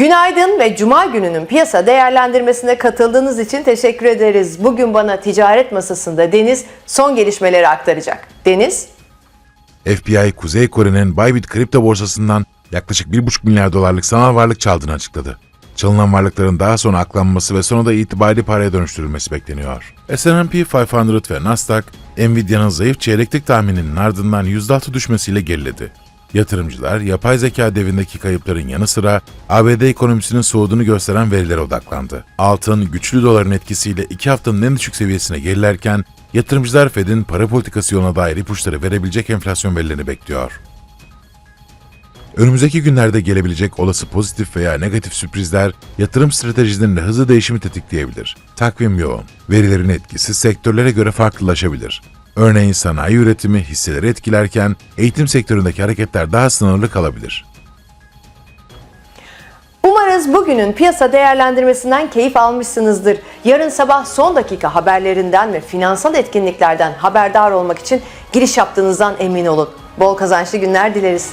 Günaydın ve Cuma gününün piyasa değerlendirmesine katıldığınız için teşekkür ederiz. Bugün bana ticaret masasında Deniz son gelişmeleri aktaracak. Deniz, FBI, Kuzey Kore'nin Bybit kripto borsasından yaklaşık 1,5 milyar dolarlık sanal varlık çaldığını açıkladı. Çalınan varlıkların daha sonra aklanması ve sonra da itibari paraya dönüştürülmesi bekleniyor. S&P 500 ve Nasdaq, Nvidia'nın zayıf çeyreklik tahmininin ardından %6 düşmesiyle geriledi. Yatırımcılar, yapay zeka devindeki kayıpların yanı sıra ABD ekonomisinin soğuduğunu gösteren verilere odaklandı. Altın, güçlü doların etkisiyle iki haftanın en düşük seviyesine gerilerken, yatırımcılar Fed'in para politikası yoluna dair ipuçları verebilecek enflasyon verilerini bekliyor. Önümüzdeki günlerde gelebilecek olası pozitif veya negatif sürprizler yatırım stratejilerinde hızlı değişimi tetikleyebilir. Takvim yoğun. Verilerin etkisi sektörlere göre farklılaşabilir. Örneğin sanayi üretimi hisseleri etkilerken eğitim sektöründeki hareketler daha sınırlı kalabilir. umarız bugünün piyasa değerlendirmesinden keyif almışsınızdır. Yarın sabah son dakika haberlerinden ve finansal etkinliklerden haberdar olmak için giriş yaptığınızdan emin olun. Bol kazançlı günler dileriz.